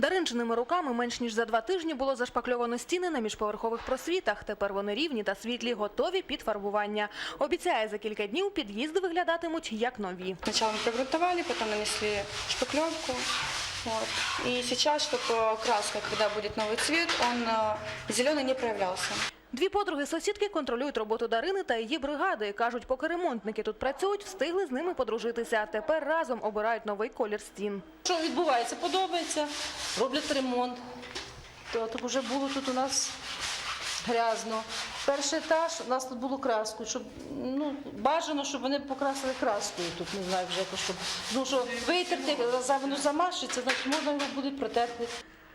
Даринчиними руками менш ніж за два тижні було зашпакльовано стіни на міжповерхових просвітах. Тепер вони рівні та світлі, готові під фарбування. Обіцяє, за кілька днів під'їзди виглядатимуть як нові. Сначала мы прогрунтовали, потом нанесли шпаклевку. Вот. И сейчас, чтобы краска, когда будет новый цвет, он зеленый не проявлялся. Дві подруги сусідки контролюють роботу Дарини та її бригади. Кажуть, поки ремонтники тут працюють, встигли з ними подружитися. Тепер разом обирають новий колір стін. Що відбувається? Подобається, роблять ремонт. То, то вже було тут у нас грязно. Перший етаж у нас тут було краскою, щоб ну бажано, щоб вони покрасили краскою тут, не знаю вже щоб ну що витерти, воно замашиться, значить можна його буде протерти.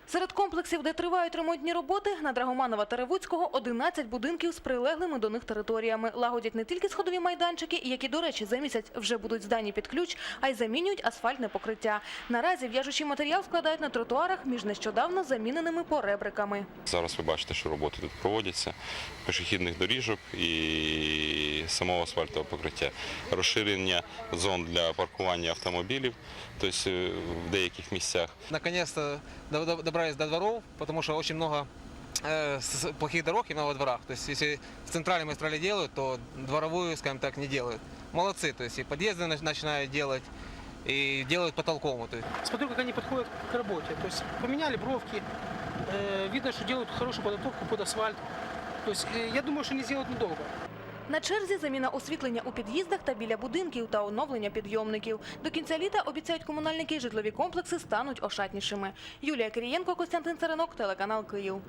Серед комплексів, де тривають ремонтні роботи, на Драгоманова та Ревуцького 11 будинків з прилеглими до них територіями. Лагодять не тільки сходові майданчики, які, до речі, за місяць вже будуть здані під ключ, а й замінюють асфальтне покриття. Наразі в'яжучий матеріал складають на тротуарах між нещодавно заміненими поребриками. Зараз ви бачите, що роботи тут проводяться пішохідних доріжок і самого асфальтового покриття, розширення зон для паркування автомобілів, тобто е, в деяких місцях. До- добрались до дворов, потому что очень много э, с- плохих дорог именно во дворах. То есть если в центральной магистрали делают, то дворовую, скажем так, не делают. Молодцы, то есть и подъезды нач- начинают делать, и делают потолковую. То есть Смотрю, как они подходят к работе. То есть поменяли бровки, э, видно, что делают хорошую подготовку под асфальт. То есть э, я думаю, что они сделают недолго. На черзі заміна освітлення у під'їздах та біля будинків та оновлення підйомників. До кінця літа обіцяють комунальники, житлові комплекси стануть ошатнішими. Юлія Кирієнко, Костянтин Царинок, телеканал Київ.